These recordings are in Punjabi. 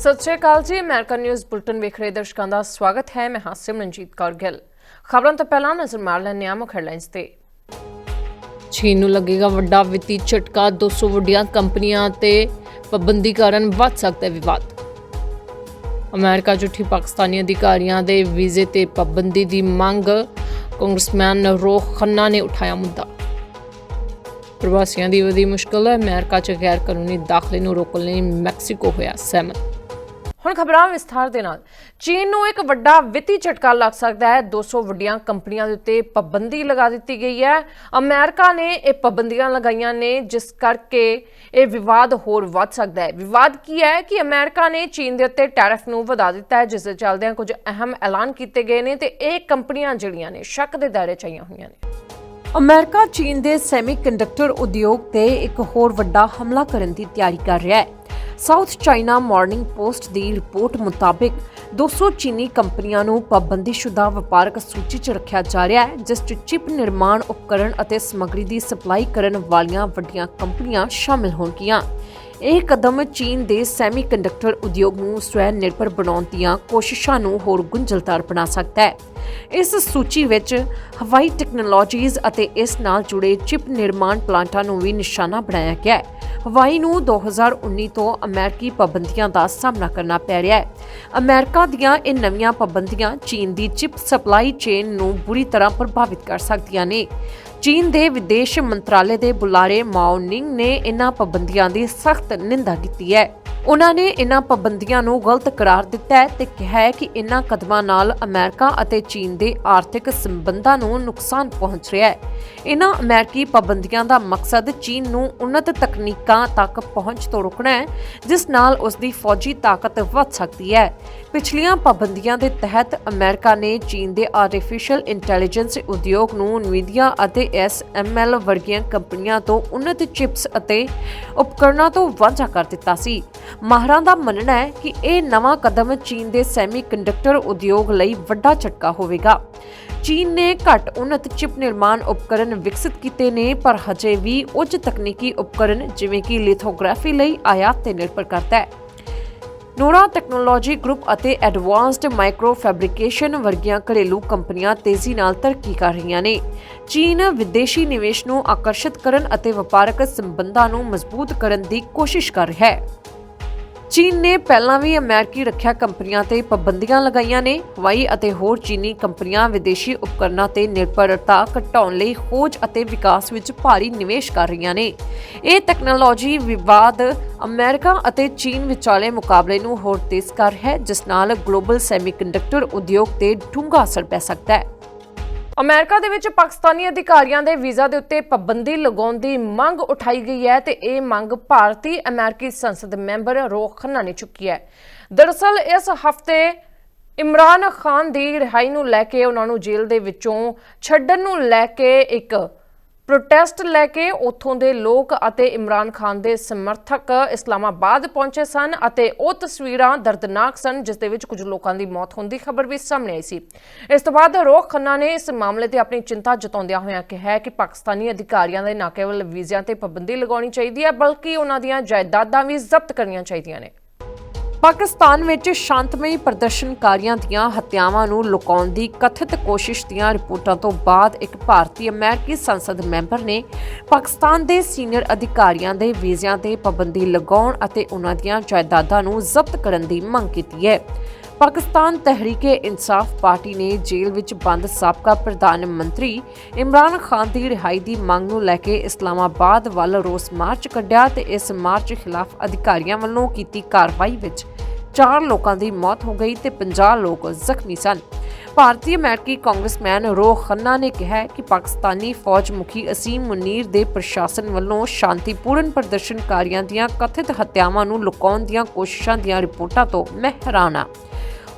ਸਤਿ ਸ਼੍ਰੀ ਅਕਾਲ ਜੀ, ਅਮਰੀਕਾ ਨਿਊਜ਼ ਬੁਲਟਨ ਵੇਖ ਰਹੇ ਦਰਸ਼ਕਾਂ ਦਾ ਸਵਾਗਤ ਹੈ। ਮੈਂ ਹਾਂ ਸਿਮਰਨਜੀਤ ਕੌਰ ਗਿੱਲ। ਖਬਰਾਂ ਤੋਂ ਪਹਿਲਾਂ ਨਜ਼ਰ ਮਾਰ ਲੈਂਦੇ ਹਾਂ ਮੁੱਖ ਹੈਡਲਾਈਨਸ ਤੇ। ਚੀਨ ਨੂੰ ਲੱਗੇਗਾ ਵੱਡਾ ਵਿੱਤੀ ਝਟਕਾ 200 ਵੱਡੀਆਂ ਕੰਪਨੀਆਂ ਤੇ ਪਾਬੰਦੀ ਕਾਰਨ ਵੱਧ ਸਕਦਾ ਹੈ ਵਿਵਾਦ। ਅਮਰੀਕਾ ਝੂਠੀ ਪਾਕਿਸਤਾਨੀ ਅਧਿਕਾਰੀਆਂ ਦੇ ਵੀਜ਼ੇ ਤੇ ਪਾਬੰਦੀ ਦੀ ਮੰਗ, ਕਾਂਗਰਸਮੈਨ ਰੋਹ ਖੰਨਾ ਨੇ ਉਠਾਇਆ ਮੁੱਦਾ। ਪ੍ਰਵਾਸੀਆਂ ਦੀ ਵਧੀ ਮੁਸ਼ਕਲ ਹੈ ਅਮਰੀਕਾ 'ਚ ਗੈਰ ਕਾਨੂੰਨੀ ਦਾਖਲੇ ਨੂੰ ਰੋਕਣ ਲਈ ਮੈਕਸੀਕੋ ਹੋਇਆ ਸਹਿਮਤ। ਹੁਣ ਖਬਰਾਂ ਵਿਸਥਾਰ ਦੇ ਨਾਲ। ਚੀਨ ਨੂੰ ਇੱਕ ਵੱਡਾ ਵਿੱਤੀ ਝਟਕਾ ਲੱਗ ਸਕਦਾ ਹੈ। 200 ਵੱਡੀਆਂ ਕੰਪਨੀਆਂ ਦੇ ਉੱਤੇ ਪਾਬੰਦੀ ਲਗਾ ਦਿੱਤੀ ਗਈ ਹੈ। ਅਮਰੀਕਾ ਨੇ ਇਹ ਪਾਬੰਦੀਆਂ ਲਗਾਈਆਂ ਨੇ, ਜਿਸ ਕਰਕੇ ਇਹ ਵਿਵਾਦ ਹੋਰ ਵੱਧ ਸਕਦਾ ਹੈ। ਵਿਵਾਦ ਕੀ ਹੈ ਕਿ ਅਮਰੀਕਾ ਨੇ ਚੀਨ ਦੇ ਉੱਤੇ ਟੈਰਿਫ ਨੂੰ ਵਧਾ ਦਿੱਤਾ ਹੈ, ਜਿਸ ਦੇ ਚੱਲਦਿਆਂ ਕੁਝ ਅਹਿਮ ਐਲਾਨ ਕੀਤੇ ਗਏ ਨੇ ਤੇ ਇਹ ਕੰਪਨੀਆਂ ਜਿਹੜੀਆਂ ਨੇ, ਸ਼ੱਕ ਦੇ ਦਾਇਰੇ ਚ ਆਈਆਂ ਹੋਈਆਂ ਨੇ। ਅਮਰੀਕਾ ਚੀਨ ਦੇ ਸੈਮੀਕੰਡਕਟਰ ਉਦਯੋਗ ਤੇ ਇੱਕ ਹੋਰ ਵੱਡਾ ਹਮਲਾ ਕਰਨ ਦੀ ਤਿਆਰੀ ਕਰ ਰਿਹਾ ਹੈ। ਸਾਊਥ ਚਾਈਨਾ ਮਾਰਨਿੰਗ ਪੋਸਟ ਦੀ ਰਿਪੋਰਟ ਮੁਤਾਬਕ 200 ਚੀਨੀ ਕੰਪਨੀਆਂ ਨੂੰ ਪਾਬੰਦੀਸ਼ੁਦਾ ਵਪਾਰਕ ਸੂਚੀ 'ਚ ਰੱਖਿਆ ਜਾ ਰਿਹਾ ਹੈ, ਜਿਸ 'ਚ ਚਿਪ ਨਿਰਮਾਣ, ਉਪਕਰਣ ਅਤੇ ਸਮੱਗਰੀ ਦੀ ਸਪਲਾਈ ਕਰਨ ਵਾਲੀਆਂ ਵੱਡੀਆਂ ਕੰਪਨੀਆਂ ਸ਼ਾਮਿਲ ਹੋਣਗੀਆਂ। ਇਹ ਕਦਮ ਚੀਨ ਦੇ ਸੈਮੀਕੰਡਕਟਰ ਉਦਯੋਗ ਨੂੰ ਸਵੈ ਨਿਰਭਰ ਬਣਾਉਣ ਦੀਆਂ ਕੋਸ਼ਿਸ਼ਾਂ ਨੂੰ ਹੋਰ ਗੁੰਝਲਦਾਰ ਬਣਾ ਸਕਦਾ ਹੈ। ਇਸ ਸੂਚੀ ਵਿੱਚ ਹਵਾਈ ਟੈਕਨੋਲੋਜੀਜ਼ ਅਤੇ ਇਸ ਨਾਲ ਜੁੜੇ ਚਿਪ ਨਿਰਮਾਣ ਪਲਾਂਟਾਂ ਨੂੰ ਵੀ ਨਿਸ਼ਾਨਾ ਬਣਾਇਆ ਗਿਆ ਹੈ। ਹਵਾਈ ਨੂੰ 2019 ਤੋਂ ਅਮਰੀਕੀ ਪਾਬੰਦੀਆਂ ਦਾ ਸਾਹਮਣਾ ਕਰਨਾ ਪੈ ਰਿਹਾ ਹੈ। ਅਮਰੀਕਾ ਦੀਆਂ ਇਹ ਨਵੀਆਂ ਪਾਬੰਦੀਆਂ ਚੀਨ ਦੀ ਚਿਪ ਸਪਲਾਈ ਚੇਨ ਨੂੰ ਬੁਰੀ ਤਰ੍ਹਾਂ ਪ੍ਰਭਾਵਿਤ ਕਰ ਸਕਦੀਆਂ ਨੇ। ਚੀਨ ਦੇ ਵਿਦੇਸ਼ ਮੰਤਰਾਲੇ ਦੇ ਬੁਲਾਰੇ ਮਾਓ ਨਿੰਗ ਨੇ ਇਹਨਾਂ ਪਾਬੰਦੀਆਂ ਦੀ ਸਖਤ ਨਿੰਦਾ ਕੀਤੀ ਹੈ। ਉਹਨਾਂ ਨੇ ਇਨ੍ਹਾਂ ਪਾਬੰਦੀਆਂ ਨੂੰ ਗਲਤ ਕਰਾਰ ਦਿੱਤਾ ਹੈ ਤੇ ਕਿਹਾ ਹੈ ਕਿ ਇਨ੍ਹਾਂ ਕਦਮਾਂ ਨਾਲ ਅਮਰੀਕਾ ਅਤੇ ਚੀਨ ਦੇ ਆਰਥਿਕ ਸੰਬੰਧਾਂ ਨੂੰ ਨੁਕਸਾਨ ਪਹੁੰਚ ਰਿਹਾ ਹੈ। ਇਨ੍ਹਾਂ ਅਮਰੀਕੀ ਪਾਬੰਦੀਆਂ ਦਾ ਮਕਸਦ ਚੀਨ ਨੂੰ ਉન્નਤ ਤਕਨੀਕਾਂ ਤੱਕ ਪਹੁੰਚ ਤੋਂ ਰੋਕਣਾ ਹੈ, ਜਿਸ ਨਾਲ ਉਸ ਦੀ ਫੌਜੀ ਤਾਕਤ ਵੱਧ ਸਕਦੀ ਹੈ। ਪਿਛਲੀਆਂ ਪਾਬੰਦੀਆਂ ਦੇ ਤਹਿਤ ਅਮਰੀਕਾ ਨੇ ਚੀਨ ਦੇ ਆਰਟੀਫੀਸ਼ੀਅਲ ਇੰਟੈਲੀਜੈਂਸ ਉਦਯੋਗ ਨੂੰ ਨਵੀਆਂ ਅਤੇ ਐਸ ਐਮ ਐਸਐਮਐਲ ਵਰਗੀਆਂ ਕੰਪਨੀਆਂ ਤੋਂ ਉન્નਤ ਚਿਪਸ ਅਤੇ ਉਪਕਰਣਾਂ ਤੋਂ ਵਾਂਝਾ ਕਰ ਦਿੱਤਾ ਸੀ। ਮਾਹਰਾਂ ਦਾ ਮੰਨਣਾ ਹੈ ਕਿ ਇਹ ਨਵਾਂ ਕਦਮ ਚੀਨ ਦੇ ਸੈਮੀਕੰਡਕਟਰ ਉਦਯੋਗ ਲਈ ਵੱਡਾ ਝਟਕਾ ਹੋਵੇਗਾ। ਚੀਨ ਨੇ ਘੱਟ ਉન્નਤ ਚਿਪ ਨਿਰਮਾਣ ਉਪਕਰਨ ਵਿਕਸਿਤ ਕੀਤੇ ਨੇ, ਪਰ ਹਜੇ ਵੀ ਉੱਚ ਤਕਨੀਕੀ ਉਪਕਰਨ ਜਿਵੇਂ ਕਿ ਲਿਥੋਗ੍ਰਾਫੀ ਲਈ ਆਯਾਤ ਤੇ ਨਿਰਭਰ ਕਰਦਾ ਹੈ। ਨੋਰਾ ਟੈਕਨੋਲੋਜੀ ਗਰੁੱਪ ਅਤੇ ਐਡਵਾਂਸਡ ਮਾਈਕਰੋ ਫੈਬਰਿਕੇਸ਼ਨ ਵਰਗੀਆਂ ਘਰੇਲੂ ਕੰਪਨੀਆਂ ਤੇਜ਼ੀ ਨਾਲ ਤਰੱਕੀ ਕਰ ਰਹੀਆਂ ਨੇ। ਚੀਨ ਵਿਦੇਸ਼ੀ ਨਿਵੇਸ਼ ਨੂੰ ਆਕਰਸ਼ਿਤ ਕਰਨ ਅਤੇ ਵਪਾਰਕ ਸੰਬੰਧਾਂ ਨੂੰ ਮਜ਼ਬੂਤ ਕਰਨ ਦੀ ਕੋਸ਼ਿਸ਼ ਕਰ ਰਿਹਾ ਹੈ। ਚੀਨ ਨੇ ਪਹਿਲਾਂ ਵੀ ਅਮਰੀਕੀ ਰੱਖਿਆ ਕੰਪਨੀਆਂ ਤੇ ਪਾਬੰਦੀਆਂ ਲਗਾਈਆਂ ਨੇ। ਹਵਾਈ ਅਤੇ ਹੋਰ ਚੀਨੀ ਕੰਪਨੀਆਂ ਵਿਦੇਸ਼ੀ ਉਪਕਰਨਾਂ ਤੇ ਨਿਰਭਰਤਾ ਘਟਾਉਣ ਲਈ ਖੋਜ ਅਤੇ ਵਿਕਾਸ ਵਿੱਚ ਭਾਰੀ ਨਿਵੇਸ਼ ਕਰ ਰਹੀਆਂ ਨੇ। ਇਹ ਟੈਕਨੋਲੋਜੀ ਵਿਵਾਦ ਅਮਰੀਕਾ ਅਤੇ ਚੀਨ ਵਿਚਾਲੇ ਮੁਕਾਬਲੇ ਨੂੰ ਹੋਰ ਤੇਜ਼ ਕਰ ਹੈ, ਜਿਸ ਨਾਲ ਗਲੋਬਲ ਸੈਮੀਕੰਡਕਟਰ ਉਦਯੋਗ ਤੇ ਡੂੰਘਾ ਅਸਰ ਪੈ ਸਕਦਾ ਹੈ। ਅਮਰੀਕਾ ਦੇ ਵਿੱਚ ਪਾਕਿਸਤਾਨੀ ਅਧਿਕਾਰੀਆਂ ਦੇ ਵੀਜ਼ਾ ਦੇ ਉੱਤੇ ਪਾਬੰਦੀ ਲਗਾਉਣ ਦੀ ਮੰਗ ਉਠਾਈ ਗਈ ਹੈ ਤੇ ਇਹ ਮੰਗ ਭਾਰਤੀ ਅਮਰੀਕੀ ਸੰਸਦ ਮੈਂਬਰ ਰੋਹ ਖੰਨਾ ਨੇ ਚੁੱਕੀ ਹੈ। ਦਰਅਸਲ, ਇਸ ਹਫ਼ਤੇ ਇਮਰਾਨ ਖਾਨ ਦੀ ਰਿਹਾਈ ਨੂੰ ਲੈ ਕੇ ਉਹਨਾਂ ਨੂੰ ਜੇਲ੍ਹ ਦੇ ਵਿੱਚੋਂ ਛੱਡਣ ਨੂੰ ਲੈ ਕੇ ਇੱਕ ਪ੍ਰੋਟੈਸਟ ਲੈ ਕੇ ਉੱਥੋਂ ਦੇ ਲੋਕ ਅਤੇ ਇਮਰਾਨ ਖਾਨ ਦੇ ਸਮਰਥਕ ਇਸਲਾਮਾਬਾਦ ਪਹੁੰਚੇ ਸਨ ਅਤੇ ਉਹ ਤਸਵੀਰਾਂ ਦਰਦਨਾਕ ਸਨ, ਜਿਸ ਦੇ ਵਿੱਚ ਕੁਝ ਲੋਕਾਂ ਦੀ ਮੌਤ ਹੋਣ ਦੀ ਖਬਰ ਵੀ ਸਾਹਮਣੇ ਆਈ ਸੀ। ਇਸ ਤੋਂ ਬਾਅਦ ਰੋਹ ਖੰਨਾ ਨੇ ਇਸ ਮਾਮਲੇ ਤੇ ਆਪਣੀ ਚਿੰਤਾ ਜਤਾਉਂਦਿਆਂ ਹੋਇਆਂ ਕਿਹਾ ਕਿ ਪਾਕਿਸਤਾਨੀ ਅਧਿਕਾਰੀਆਂ ਦੇ ਨਾ ਕੇਵਲ ਵੀਜ਼ਿਆਂ ਤੇ ਪਾਬੰਦੀ ਲਗਾਉਣੀ ਚਾਹੀਦੀ ਹੈ, ਬਲਕਿ ਉਹਨਾਂ ਦੀਆਂ ਜਾਇਦਾਦਾਂ ਵੀ ਜ਼ਬਤ ਕਰਨੀਆਂ ਚਾਹੀਦੀਆਂ ਨੇ। ਪਾਕਿਸਤਾਨ ਵਿੱਚ ਸ਼ਾਂਤਮਈ ਪ੍ਰਦਰਸ਼ਨਕਾਰੀਆਂ ਦੀਆਂ ਹੱਤਿਆਵਾਂ ਨੂੰ ਲੁਕਾਉਣ ਦੀ ਕਥਿਤ ਕੋਸ਼ਿਸ਼ ਦੀਆਂ ਰਿਪੋਰਟਾਂ ਤੋਂ ਬਾਅਦ ਇੱਕ ਭਾਰਤੀ ਅਮਰੀਕੀ ਸੰਸਦ ਮੈਂਬਰ ਨੇ ਪਾਕਿਸਤਾਨ ਦੇ ਸੀਨੀਅਰ ਅਧਿਕਾਰੀਆਂ ਦੇ ਵੀਜ਼ਿਆਂ ਤੇ ਪਾਬੰਦੀ ਲਗਾਉਣ ਅਤੇ ਉਹਨਾਂ ਦੀਆਂ ਜਾਇਦਾਦਾਂ ਨੂੰ ਜ਼ਬਤ ਕਰਨ ਦੀ ਮੰਗ ਕੀਤੀ ਹੈ। ਪਾਕਿਸਤਾਨ ਤਹਿਰੀਕੇ ਇਨਸਾਫ ਪਾਰਟੀ ਨੇ ਜੇਲ੍ਹ ਵਿੱਚ ਬੰਦ ਸਾਬਕਾ ਪ੍ਰਧਾਨ ਮੰਤਰੀ ਇਮਰਾਨ ਖਾਨ ਦੀ ਰਿਹਾਈ ਦੀ ਮੰਗ ਨੂੰ ਲੈ ਕੇ ਇਸਲਾਮਾਬਾਦ ਵੱਲ ਰੋਸ ਮਾਰਚ ਕੱਢਿਆ ਤੇ ਇਸ ਮਾਰਚ ਖਿਲਾਫ ਅਧਿਕਾਰੀਆਂ ਵੱਲੋਂ ਕੀਤੀ ਕਾਰਵਾਈ ਵਿੱਚ ਚਾਰ ਲੋਕਾਂ ਦੀ ਮੌਤ ਹੋ ਗਈ ਤੇ 50 ਲੋਕ ਜ਼ਖਮੀ ਸਨ। ਭਾਰਤੀ ਅਮਰੀਕੀ ਕਾਂਗਰਸਮੈਨ ਰੋਹ ਖੰਨਾ ਨੇ ਕਿਹਾ ਕਿ ਪਾਕਿਸਤਾਨੀ ਫੌਜ ਮੁਖੀ ਅਸੀਮ ਮੁਨੀਰ ਦੇ ਪ੍ਰਸ਼ਾਸਨ ਵੱਲੋਂ ਸ਼ਾਂਤੀਪੂਰਨ ਪ੍ਰਦਰਸ਼ਨਕਾਰੀਆਂ ਦੀਆਂ ਕਥਿਤ ਹੱਤਿਆਵਾਂ ਨੂੰ ਲੁਕਾਉਣ ਦੀਆਂ ਕੋਸ਼ਿਸ਼ਾਂ ਦੀਆਂ ਰਿਪੋਰਟਾਂ ਤੋਂ ਮੈਂ ਹੈਰਾਨ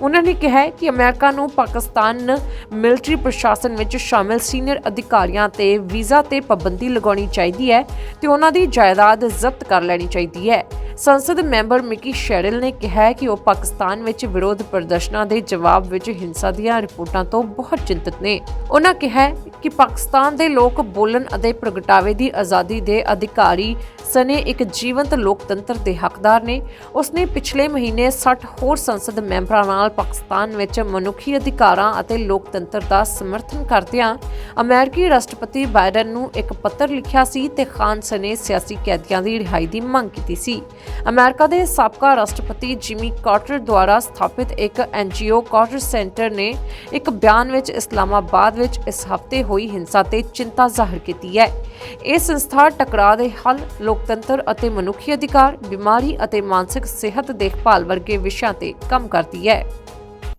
ਉਹਨਾਂ ਨੇ ਕਿਹਾ ਕਿ ਅਮਰੀਕਾ ਨੂੰ ਪਾਕਿਸਤਾਨ ਮਿਲਟਰੀ ਪ੍ਰਸ਼ਾਸਨ ਵਿੱਚ ਸ਼ਾਮਿਲ ਸੀਨੀਅਰ ਅਧਿਕਾਰੀਆਂ ਤੇ ਵੀਜ਼ਾ ਤੇ ਪਾਬੰਦੀ ਲਗਾਉਣੀ ਚਾਹੀਦੀ ਹੈ ਤੇ ਉਹਨਾਂ ਦੀ ਜਾਇਦਾਦ ਜ਼ਬਤ ਕਰ ਲੈਣੀ ਚਾਹੀਦੀ ਹੈ। ਸੰਸਦ ਮੈਂਬਰ ਮਿਕੀ ਸ਼ੈਰਲ ਨੇ ਕਿਹਾ ਕਿ ਉਹ ਪਾਕਿਸਤਾਨ ਵਿੱਚ ਵਿਰੋਧ ਪ੍ਰਦਰਸ਼ਨਾਂ ਦੇ ਜਵਾਬ ਵਿੱਚ ਹਿੰਸਾ ਦੀਆਂ ਰਿਪੋਰਟਾਂ ਤੋਂ ਬਹੁਤ ਚਿੰਤਤ ਨੇ। ਉਹਨਾਂ ਕਿਹਾ ਕਿ ਪਾਕਿਸਤਾਨ ਦੇ ਲੋਕ ਬੋਲਣ ਅਤੇ ਪ੍ਰਗਟਾਵੇ ਦੀ ਆਜ਼ਾਦੀ ਦੇ ਅਧਿਕਾਰੀ ਸਨੇ ਇੱਕ ਜੀਵੰਤ ਲੋਕਤੰਤਰ ਦੇ ਹੱਕਦਾਰ ਨੇ। ਉਸਨੇ ਪਿਛਲੇ ਮਹੀਨੇ 60 ਹੋਰ ਸੰਸਦ ਮੈਂਬਰਾਂ ਨਾਲ ਪਾਕਿਸਤਾਨ ਵਿੱਚ ਮਨੁੱਖੀ ਅਧਿਕਾਰਾਂ ਅਤੇ ਲੋਕਤੰਤਰ ਦਾ ਸਮਰਥਨ ਕਰਦਿਆਂ ਅਮਰੀਕੀ ਰਾਸ਼ਟਰਪਤੀ ਬਾਈਡਨ ਨੂੰ ਇੱਕ ਪੱਤਰ ਲਿਖਿਆ ਸੀ ਤੇ ਖਾਨ ਸਨੇ ਸਿਆਸੀ ਕੈਦੀਆਂ ਦੀ ਰਿਹਾਈ ਦੀ ਮੰਗ ਕੀਤੀ ਸੀ। ਅਮਰੀਕਾ ਦੇ ਸਾਬਕਾ ਰਾਸ਼ਟਰਪਤੀ ਜਿਮੀ ਕਾਰਟਰ ਦੁਆਰਾ ਸਥਾਪਿਤ ਇੱਕ ਐਨਜੀਓ ਕਾਰਟਰ ਸੈਂਟਰ ਨੇ ਇੱਕ ਬਿਆਨ ਵਿੱਚ ਇਸਲਾਮਾਬਾਦ ਵਿੱਚ ਇਸ ਹਫ਼ਤੇ ਹੋਈ ਹਿੰਸਾ ਤੇ ਚਿੰਤਾ ਜ਼ਾਹਰ ਕੀਤੀ ਹੈ। ਇਹ ਸੰਸਥਾ ਟਕਰਾਅ ਦੇ ਹੱਲ, ਲੋਕਤੰਤਰ ਅਤੇ ਮਨੁੱਖੀ ਅਧਿਕਾਰ, ਬਿਮਾਰੀ ਅਤੇ ਮਾਨਸਿਕ ਸਿਹਤ ਦੇਖਭਾਲ ਵਰਗੇ ਵਿਸ਼ਿਆਂ ਤੇ ਕੰਮ ਕਰਦੀ ਹੈ।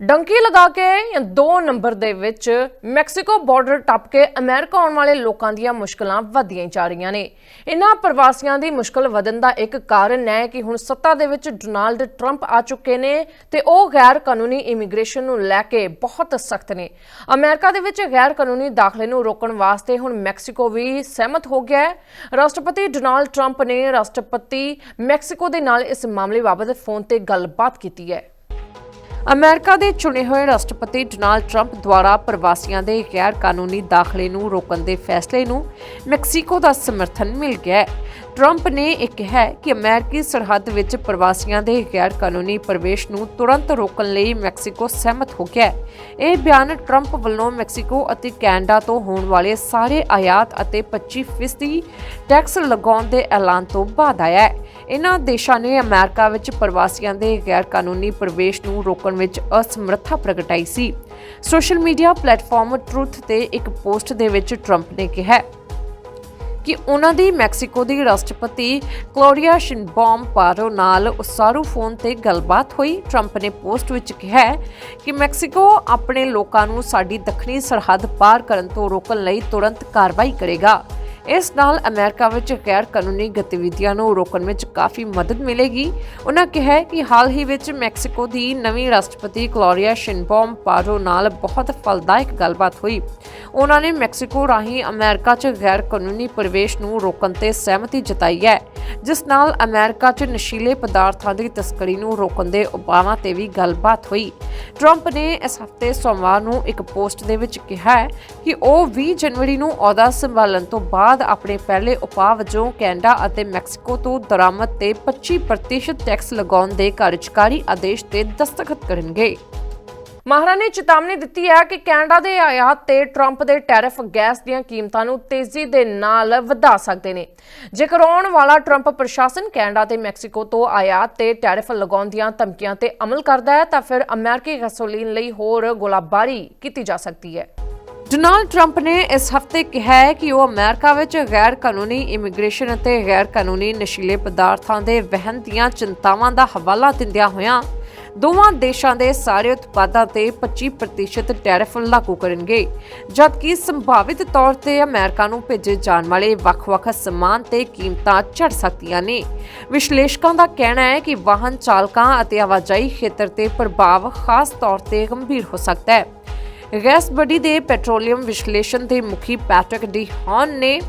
ਡੰਕੀ ਲਗਾ ਕੇ ਜਾਂ 2 ਨੰਬਰ ਦੇ ਵਿੱਚ ਮੈਕਸੀਕੋ ਬਾਰਡਰ ਟੱਪ ਕੇ ਅਮਰੀਕਾ ਆਉਣ ਵਾਲੇ ਲੋਕਾਂ ਦੀਆਂ ਮੁਸ਼ਕਲਾਂ ਵਧੀਆਂ ਜਾ ਰਹੀਆਂ ਨੇ। ਇਨ੍ਹਾਂ ਪ੍ਰਵਾਸੀਆਂ ਦੀ ਮੁਸ਼ਕਲ ਵਧਣ ਦਾ ਇੱਕ ਕਾਰਨ ਹੈ ਕਿ ਹੁਣ ਸੱਤਾ ਦੇ ਵਿੱਚ ਡੋਨਾਲਡ ਟਰੰਪ ਆ ਚੁੱਕੇ ਨੇ ਤੇ ਉਹ ਗੈਰ ਕਾਨੂੰਨੀ ਇਮੀਗ੍ਰੇਸ਼ਨ ਨੂੰ ਲੈ ਕੇ ਬਹੁਤ ਸਖਤ ਨੇ। ਅਮਰੀਕਾ ਦੇ ਵਿੱਚ ਗੈਰ ਕਾਨੂੰਨੀ ਦਾਖਲੇ ਨੂੰ ਰੋਕਣ ਵਾਸਤੇ ਹੁਣ ਮੈਕਸੀਕੋ ਵੀ ਸਹਿਮਤ ਹੋ ਗਿਆ ਹੈ। ਰਾਸ਼ਟਰਪਤੀ ਡੋਨਾਲਡ ਟਰੰਪ ਨੇ ਰਾਸ਼ਟਰਪਤੀ ਮੈਕਸੀਕੋ ਦੇ ਨਾਲ ਇਸ ਮਾਮਲੇ ਬਾਬਤ ਫੋਨ ਤੇ ਗੱਲਬਾਤ ਕੀਤੀ ਹੈ। ਅਮਰੀਕਾ ਦੇ ਚੁਣੇ ਹੋਏ ਰਾਸ਼ਟਰਪਤੀ ਡੋਨਾਲਡ ਟਰੰਪ ਦੁਆਰਾ ਪ੍ਰਵਾਸੀਆਂ ਦੇ ਗੈਰ ਕਾਨੂੰਨੀ ਦਾਖਲੇ ਨੂੰ ਰੋਕਣ ਦੇ ਫੈਸਲੇ ਨੂੰ ਮੈਕਸੀਕੋ ਦਾ ਸਮਰਥਨ ਮਿਲ ਗਿਆ ਹੈ। ਟਰੰਪ ਨੇ ਇਹ ਕਿਹਾ ਕਿ ਅਮਰੀਕੀ ਸਰਹੱਦ ਵਿੱਚ ਪ੍ਰਵਾਸੀਆਂ ਦੇ ਗੈਰ ਕਾਨੂੰਨੀ ਪ੍ਰਵੇਸ਼ ਨੂੰ ਤੁਰੰਤ ਰੋਕਣ ਲਈ ਮੈਕਸੀਕੋ ਸਹਿਮਤ ਹੋ ਗਿਆ ਹੈ। ਇਹ ਬਿਆਨ ਟਰੰਪ ਵੱਲੋਂ ਮੈਕਸੀਕੋ ਅਤੇ ਕੈਨੇਡਾ ਤੋਂ ਹੋਣ ਵਾਲੇ ਸਾਰੇ ਆਯਾਤ ਅਤੇ 25% ਟੈਕਸ ਲਗਾਉਣ ਦੇ ਐਲਾਨ ਤੋਂ ਬਾਅਦ ਆਇਆ ਹੈ। ਇਨ੍ਹਾਂ ਦੇਸ਼ਾਂ ਨੇ ਅਮਰੀਕਾ ਵਿੱਚ ਪ੍ਰਵਾਸੀਆਂ ਦੇ ਗੈਰ ਕਾਨੂੰਨੀ ਪ੍ਰਵੇਸ਼ ਨੂੰ ਰੋਕਣ ਵਿੱਚ ਅਸਮਰੱਥਾ ਪ੍ਰਗਟਾਈ ਸੀ। ਸੋਸ਼ਲ ਮੀਡੀਆ ਪਲੇਟਫਾਰਮ ਟਰੂਥ ਤੇ ਇੱਕ ਪੋਸਟ ਦੇ ਵਿੱਚ ਟਰੰਪ ਨੇ ਕਿਹਾ ਕਿ ਉਹਨਾਂ ਦੀ ਮੈਕਸੀਕੋ ਦੀ ਰਾਸ਼ਟਰਪਤੀ ਕਲੋਰੀਆ ਸ਼ਿਨਬੌਮ ਪਾਰੋ ਨਾਲ ਉਸਾਰੂ ਫੋਨ ਤੇ ਗੱਲਬਾਤ ਹੋਈ। ਟਰੰਪ ਨੇ ਪੋਸਟ ਵਿੱਚ ਕਿਹਾ ਕਿ ਮੈਕਸੀਕੋ ਆਪਣੇ ਲੋਕਾਂ ਨੂੰ ਸਾਡੀ ਦੱਖਣੀ ਸਰਹੱਦ ਪਾਰ ਕਰਨ ਤੋਂ ਰੋਕਣ ਲਈ ਤੁਰੰਤ ਕਾਰਵਾਈ ਕਰੇਗਾ। ਇਸ ਨਾਲ ਅਮਰੀਕਾ ਵਿੱਚ ਗੈਰ ਕਾਨੂੰਨੀ ਗਤੀਵਿਧੀਆਂ ਨੂੰ ਰੋਕਣ ਵਿੱਚ ਕਾਫੀ ਮਦਦ ਮਿਲੇਗੀ। ਉਹਨਾਂ ਕਿਹਾ ਕਿ ਹਾਲ ਹੀ ਵਿੱਚ ਮੈਕਸੀਕੋ ਦੀ ਨਵੀਂ ਰਾਸ਼ਟਰਪਤੀ ਕਲੋਰੀਆ ਸ਼ਿਨਬੋਮ ਪਾਰੋ ਨਾਲ ਬਹੁਤ ਫਲਦਾਇਕ ਗੱਲਬਾਤ ਹੋਈ। ਉਹਨਾਂ ਨੇ ਮੈਕਸੀਕੋ ਰਾਹੀਂ ਅਮਰੀਕਾ 'ਚ ਗੈਰ ਕਾਨੂੰਨੀ ਪ੍ਰਵੇਸ਼ ਨੂੰ ਰੋਕਣ ਤੇ ਸਹਿਮਤੀ ਜਤਾਈ ਹੈ, ਜਿਸ ਨਾਲ ਅਮਰੀਕਾ 'ਚ ਨਸ਼ੀਲੇ ਪਦਾਰਥਾਂ ਦੀ ਤਸਕਰੀ ਨੂੰ ਰੋਕਣ ਦੇ ਉਪਾਵਾਂ ਤੇ ਵੀ ਗੱਲਬਾਤ ਹੋਈ। ਟਰੰਪ ਨੇ ਇਸ ਹਫ਼ਤੇ ਸੋਮਵਾਰ ਨੂੰ ਇੱਕ ਪੋਸਟ ਦੇ ਵਿੱਚ ਕਿਹਾ ਕਿ ਉਹ 20 ਜਨਵਰੀ ਨੂੰ ਅਹੁਦਾ ਸੰਭਾਲਣ ਤੋਂ ਬਾਅਦ ਆਪਣੇ ਪਹਿਲੇ ਉਪਾਅ ਵਜੋਂ ਕੈਨੇਡਾ ਅਤੇ ਮੈਕਸੀਕੋ ਤੋਂ ਦਰਾਮਦ ਤੇ 25% ਟੈਕਸ ਲਗਾਉਣ ਦੇ ਕਾਰਜਕਾਰੀ ਆਦੇਸ਼ ਤੇ ਦਸਤਖਤ ਕਰਨਗੇ। ਮਹਾਰਾ ਨੇ ਚੇਤਾਵਨੀ ਦਿੱਤੀ ਹੈ ਕਿ ਕੈਨੇਡਾ ਦੇ ਆਯਾਤ ਤੇ ਟਰੰਪ ਦੇ ਟੈਰਿਫ ਗੈਸ ਦੀਆਂ ਕੀਮਤਾਂ ਨੂੰ ਤੇਜ਼ੀ ਦੇ ਨਾਲ ਵਧਾ ਸਕਦੇ ਨੇ। ਜੇਕਰ ਆਉਣ ਵਾਲਾ ਟਰੰਪ ਪ੍ਰਸ਼ਾਸਨ ਕੈਨੇਡਾ ਤੇ ਮੈਕਸੀਕੋ ਤੋਂ ਆਯਾਤ ਤੇ ਟੈਰਿਫ ਲਗਾਉਣ ਦੀਆਂ ਧਮਕੀਆਂ ਤੇ ਅਮਲ ਕਰਦਾ ਹੈ, ਤਾਂ ਫਿਰ ਅਮਰੀਕੀ ਗੈਸੋਲੀਨ ਲਈ ਹੋਰ ਗੋਲਾਬਾਰੀ ਕੀਤੀ ਜਾ ਸਕਦੀ ਹੈ। ਡੋਨਾਲਡ ਟਰੰਪ ਨੇ ਇਸ ਹਫ਼ਤੇ ਕਿਹਾ ਹੈ ਕਿ ਉਹ ਅਮਰੀਕਾ ਵਿੱਚ ਗੈਰ ਕਾਨੂੰਨੀ ਇਮੀਗ੍ਰੇਸ਼ਨ ਅਤੇ ਗੈਰ ਕਾਨੂੰਨੀ ਨਸ਼ੀਲੇ ਪਦਾਰਥਾਂ ਦੇ ਵਹਿਣ ਦੀਆਂ ਚਿੰਤਾਵਾਂ ਦਾ ਹਵਾਲਾ ਦਿੰਦਿਆਂ ਹੋਇਆਂ ਦੋਵਾਂ ਦੇਸ਼ਾਂ ਦੇ ਸਾਰੇ ਉਤਪਾਦਾਂ ਤੇ 25% ਟੈਰਿਫ ਲਾਗੂ ਕਰਨਗੇ, ਜਦਕਿ ਸੰਭਾਵਿਤ ਤੌਰ ਤੇ ਅਮਰੀਕਾ ਨੂੰ ਭੇਜੇ ਜਾਣ ਵਾਲੇ ਵੱਖ-ਵੱਖ ਸਮਾਨ ਤੇ ਕੀਮਤਾਂ ਚੜ ਸਕਦੀਆਂ ਨੇ। ਵਿਸ਼ਲੇਸ਼ਕਾਂ ਦਾ ਕਹਿਣਾ ਹੈ ਕਿ ਵਾਹਨ ਚਾਲਕਾਂ ਅਤੇ ਆਵਾਜਾਈ ਖੇਤਰ ਤੇ ਪ੍ਰਭਾਵ ਖਾਸ ਤੌਰ ਤੇ ਗੰਭੀਰ ਹੋ ਸਕਦਾ ਹੈ। ਗੈਸ ਬਡੀ ਦੇ ਪੈਟਰੋਲੀਅਮ ਵਿਸ਼ਲੇਸ਼ਣ ਦੇ ਮੁਖੀ ਪੈਟਰਿਕ ਡੀ ਹੌਨ ਨੇ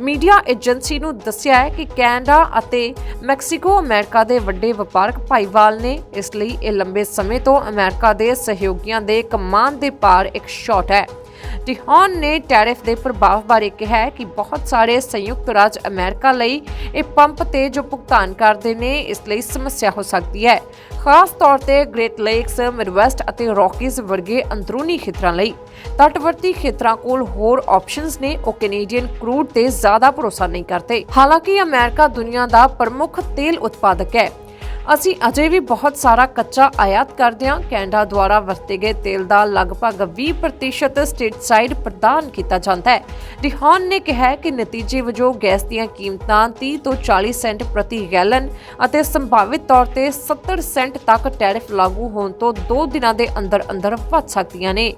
ਮੀਡੀਆ ਏਜੰਸੀ ਨੂੰ ਦੱਸਿਆ ਹੈ ਕਿ ਕੈਨੇਡਾ ਅਤੇ ਮੈਕਸੀਕੋ ਅਮਰੀਕਾ ਦੇ ਵੱਡੇ ਵਪਾਰਕ ਭਾਈਵਾਲ ਨੇ ਇਸ ਲਈ ਇਹ ਲੰਬੇ ਸਮੇਂ ਤੋਂ ਅਮਰੀਕਾ ਦੇ ਸਹਿਯੋਗੀਆਂ ਦੇ ਕਮਾਨ ਦੇ ਪਾਰ ਇੱਕ ਸ਼ਾਟ ਹੈ। ਟਿਹੌਨ ਨੇ ਟੈਰਿਫ ਦੇ ਪ੍ਰਭਾਵ ਬਾਰੇ ਕਿਹਾ ਹੈ ਕਿ ਬਹੁਤ ਸਾਰੇ ਸੰਯੁਕਤ ਰਾਜ ਅਮਰੀਕਾ ਲਈ ਇਹ ਪੰਪ ਤੇ ਜੋ ਭੁਗਤਾਨ ਕਰਦੇ ਨੇ, ਇਸ ਲਈ ਸਮੱਸਿਆ ਹੋ ਸਕਦੀ ਹੈ। ਖਾਸ ਤੌਰ ਤੇ ਗ੍ਰੇਟ ਲੇਕਸ ਮਿਡਵੈਸਟ ਅਤੇ ਰੌਕੀਜ਼ ਵਰਗੇ ਅੰਦਰੂਨੀ ਖੇਤਰਾਂ ਲਈ। ਤਟਵਰਤੀ ਖੇਤਰਾਂ ਕੋਲ ਹੋਰ ਆਪਸ਼ਨਸ ਨੇ, ਉਹ ਕੈਨੇਡੀਅਨ ਕਰੂਡ ਤੇ ਜ਼ਿਆਦਾ ਭਰੋਸਾ ਨਹੀਂ ਕਰਦੇ। ਹਾਲਾਂਕਿ ਅਮਰੀਕਾ ਦੁਨੀਆ ਦਾ ਪ੍ਰਮੁੱਖ ਤੇਲ ਉਤਪਾਦਕ ਹੈ। ਅਸੀਂ ਅਜੇ ਵੀ ਬਹੁਤ ਸਾਰਾ ਕੱਚਾ ਆਯਾਤ ਕਰਦੇ ਹਾਂ। ਕੈਨੇਡਾ ਦੁਆਰਾ ਵਰਤੇ ਗਏ ਤੇਲ ਦਾ ਲਗਭਗ 20% ਸਟੇਟ ਸਾਈਡ ਪ੍ਰਦਾਨ ਕੀਤਾ ਜਾਂਦਾ ਹੈ। ਰਿਹਾਨ ਨੇ ਕਿਹਾ ਕਿ ਨਤੀਜੇ ਵਜੋਂ ਗੈਸ ਦੀਆਂ ਕੀਮਤਾਂ 30 ਤੋਂ 40 ਸੈਂਟ ਪ੍ਰਤੀ ਗੈਲਨ ਅਤੇ ਸੰਭਾਵਿਤ ਤੌਰ ਤੇ 70 ਸੈਂਟ ਤੱਕ ਟੈਰਿਫ ਲਾਗੂ ਹੋਣ ਤੋਂ 2 ਦਿਨਾਂ ਦੇ ਅੰਦਰ ਅੰਦਰ ਵੱਧ ਸਕਦੀਆਂ ਨੇ।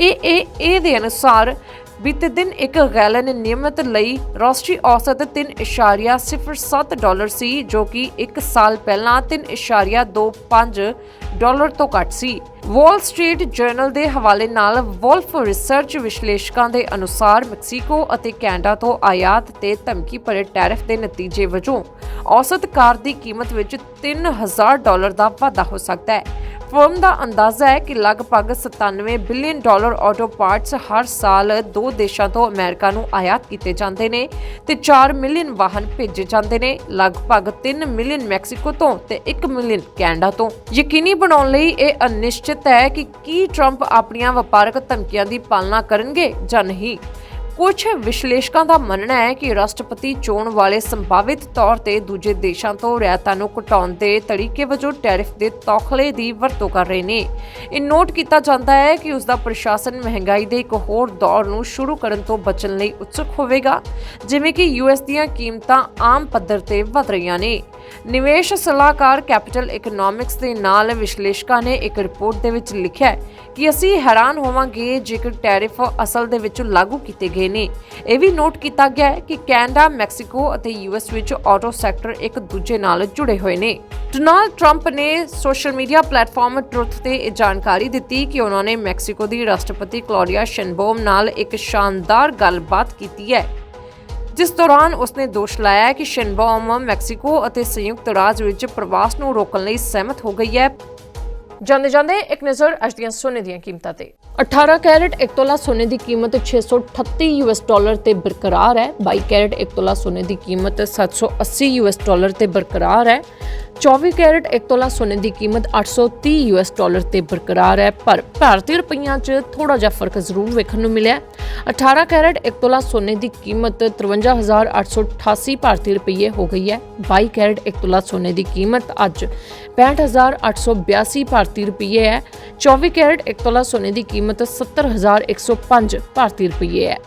AAA ਦੇ ਅਨੁਸਾਰ ਬੀਤੇ ਦਿਨ ਇੱਕ ਗੈਲਨ ਨਿਯਮਤ ਲਈ ਰਾਸ਼ਟਰੀ ਔਸਤ 3.07 ਡਾਲਰ ਸੀ, ਜੋ ਕਿ 1 ਸਾਲ ਪਹਿਲਾਂ 3.25 ਡਾਲਰ ਤੋਂ ਘੱਟ ਸੀ। ਵਾਲ ਸਟਰੀਟ ਜਰਨਲ ਦੇ ਹਵਾਲੇ ਨਾਲ ਵੋਲਫ ਰਿਸਰਚ ਵਿਸ਼ਲੇਸ਼ਕਾਂ ਦੇ ਅਨੁਸਾਰ ਮੈਕਸੀਕੋ ਅਤੇ ਕੈਨੇਡਾ ਤੋਂ ਆਯਾਤ ਤੇ ਧਮਕੀ ਭਰੇ ਟੈਰਿਫ ਦੇ ਨਤੀਜੇ ਵਜੋਂ ਔਸਤ ਕਾਰ ਦੀ ਕੀਮਤ ਵਿੱਚ 3000 ਡਾਲਰ ਦਾ ਵਾਧਾ ਹੋ ਸਕਦਾ ਹੈ। ਫਰਮ ਦਾ ਅੰਦਾਜ਼ਾ ਹੈ ਕਿ ਲਗਭਗ 97 ਬਿਲੀਅਨ ਡਾਲਰ ਆਟੋ ਪਾਰਟਸ ਹਰ ਸਾਲ ਦੋ ਦੇਸ਼ਾਂ ਤੋਂ ਅਮਰੀਕਾ ਨੂੰ ਆਯਾਤ ਕੀਤੇ ਜਾਂਦੇ ਨੇ ਤੇ 4 ਮਿਲੀਅਨ ਵਾਹਨ ਭੇਜੇ ਜਾਂਦੇ ਨੇ, ਲਗਭਗ 3 ਮਿਲੀਅਨ ਮੈਕਸੀਕੋ ਤੋਂ ਤੇ 1 ਮਿਲੀਅਨ ਕੈਨੇਡਾ ਤੋਂ। ਯਕੀਨੀ ਬਣਾਉਣ ਲਈ ਇਹ ਅਨਿਸ਼ਚਿਤ ਹੈ ਕਿ ਕੀ ਟਰੰਪ ਆਪਣੀਆਂ ਵਪਾਰਕ ਧਮਕੀਆਂ ਦੀ ਪਾਲਣਾ ਕਰਨਗੇ ਜਾਂ ਨਹੀਂ। ਕੁਝ ਵਿਸ਼ਲੇਸ਼ਕਾਂ ਦਾ ਮੰਨਣਾ ਹੈ ਕਿ ਰਾਸ਼ਟਰਪਤੀ ਚੋਣ ਵਾਲੇ ਸੰਭਾਵਿਤ ਤੌਰ ਤੇ ਦੂਜੇ ਦੇਸ਼ਾਂ ਤੋਂ ਰਿਆਇਤਾਂ ਨੂੰ ਘਟਾਉਣ ਦੇ ਤਰੀਕੇ ਵਜੋਂ ਟੈਰਿਫ ਦੇ ਤੌਖਲੇ ਦੀ ਵਰਤੋਂ ਕਰ ਰਹੇ ਨੇ। ਇਹ ਨੋਟ ਕੀਤਾ ਜਾਂਦਾ ਹੈ ਕਿ ਉਸ ਦਾ ਪ੍ਰਸ਼ਾਸਨ ਮਹਿੰਗਾਈ ਦੇ ਇੱਕ ਹੋਰ ਦੌਰ ਨੂੰ ਸ਼ੁਰੂ ਕਰਨ ਤੋਂ ਬਚਣ ਲਈ ਉਤਸੁਕ ਹੋਵੇਗਾ, ਜਿਵੇਂ ਕਿ ਯੂਐਸ ਦੀਆਂ ਕੀਮਤਾਂ ਆਮ ਪੱਧਰ ਤੇ ਵਧ ਰਹੀਆਂ ਨੇ। ਨਿਵੇਸ਼ ਸਲਾਹਕਾਰ ਕੈਪੀਟਲ ਇਕਨੋਮਿਕਸ ਦੇ ਨਾਲ ਵਿਸ਼ਲੇਸ਼ਕਾਂ ਨੇ ਇੱਕ ਰਿਪੋਰਟ ਦੇ ਵਿੱਚ ਲਿਖਿਆ ਹੈ ਕਿ ਅਸੀਂ ਹੈਰਾਨ ਹੋਵਾਂਗੇ ਜੇਕਰ ਟੈਰਿਫ ਅਸਲ ਦੇ ਵਿੱਚ ਲਾਗੂ ਕੀਤੇ ਗਏ ਨੇ। ਇਹ ਵੀ ਨੋਟ ਕੀਤਾ ਗਿਆ ਹੈ ਕਿ ਕੈਨੇਡਾ, ਮੈਕਸੀਕੋ ਅਤੇ ਯੂਐਸ ਵਿੱਚ ਆਟੋ ਸੈਕਟਰ ਇੱਕ ਦੂਜੇ ਨਾਲ ਜੁੜੇ ਹੋਏ ਨੇ। ਡੋਨਾਲਡ ਟਰੰਪ ਨੇ ਸੋਸ਼ਲ ਮੀਡੀਆ ਪਲੇਟਫਾਰਮ ਟਰੁਥ ਤੇ ਇਹ ਜਾਣਕਾਰੀ ਦਿੱਤੀ ਕਿ ਉਹਨਾਂ ਨੇ ਮੈਕਸੀਕੋ ਦੀ ਰਾਸ਼ਟਰਪਤੀ ਕਲੌਡੀਆ ਸ਼ੈਨਬੋਮ ਨਾਲ ਇੱਕ ਸ਼ਾਨਦਾਰ ਗੱਲਬਾਤ ਕੀਤੀ ਹੈ। ਜਿਸ ਦੌਰਾਨ ਉਸਨੇ ਦੋਸ਼ ਲਾਇਆ ਕਿ ਸ਼ਿਨਬਾਮ ਮੈਕਸੀਕੋ ਅਤੇ ਸੰਯੁਕਤ ਰਾਜ ਵਿੱਚ ਪ੍ਰਵਾਸ ਨੂੰ ਰੋਕਣ ਲਈ ਸਹਿਮਤ ਹੋ ਗਈ ਹੈ। ਜਾਂਦੇ ਜਾਂਦੇ ਇੱਕ ਨਜ਼ਰ ਅੱਜ ਦੀਆਂ ਸੋਨੇ ਦੀਆਂ ਕੀਮਤਾਂ ਤੇ। 18 ਕੈਰਟ 1 ਤੋਲਾ ਸੋਨੇ ਦੀ ਕੀਮਤ 638 ਯੂਐਸ ਡਾਲਰ ਤੇ ਬਰਕਰਾਰ ਹੈ। 22 ਕੈਰਟ 1 ਤੋਲਾ ਸੋਨੇ ਦੀ ਕੀਮਤ 780 ਯੂਐਸ ਡਾਲਰ ਤੇ ਬਰਕਰਾਰ ਹੈ। 24 ਕੈਰਟ 1 ਤੋਲਾ ਸੋਨੇ ਦੀ ਕੀਮਤ 830 ਯੂਐਸ ਡਾਲਰ ਤੇ ਬਰਕਰਾਰ ਹੈ, ਪਰ ਭਾਰਤੀ ਰੁਪਈਆਂ 'ਚ ਥੋੜਾ ਜਿਹਾ ਫ਼ਰਕ ਜ਼ਰੂਰ ਵੇਖਣ ਨੂੰ ਮਿਲਿਆ ਹੈ। 18 ਕੈਰਟ 1 ਤੋਲਾ ਸੋਨੇ ਦੀ ਕੀਮਤ 53888 ਭਾਰਤੀ ਰੁਪਈਏ ਹੋ ਗਈ ਹੈ। 22 ਕੈਰਟ 1 ਤੋਲਾ ਸੋਨੇ ਦੀ ਕੀਮਤ ਅੱਜ 65882 ਭਾਰਤੀ ਰੁਪਈਏ ਹੈ। 24 ਕੈਰਟ 1 ਤੋਲਾ ਸੋਨੇ ਦੀ ਕੀਮਤ 70105 ਭਾਰਤੀ ਰੁਪਈਏ ਹੈ।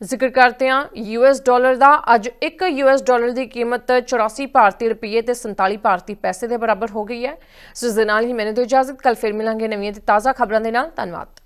ਜ਼ਿਕਰ ਕਰਦੇ ਹਾਂ ਯੂਐਸ ਡਾਲਰ ਦਾ ਅੱਜ 1 ਯੂਐਸ ਡਾਲਰ ਦੀ ਕੀਮਤ 84 ਭਾਰਤੀ ਰੁਪਏ ਤੇ 47 ਭਾਰਤੀ ਪੈਸੇ ਦੇ ਬਰਾਬਰ ਹੋ ਗਈ ਹੈ। ਸੋ ਇਸ ਦੇ ਨਾਲ ਹੀ ਮੈਨੂੰ ਦਿਓ ਇਜਾਜ਼ਤ ਕੱਲ ਫਿਰ ਮਿਲਾਂਗੇ ਨਵੀਆਂ ਤੇ ਤਾਜ਼ਾ ਖਬਰਾਂ ਦੇ ਨਾਲ। ਧੰਨਵਾਦ।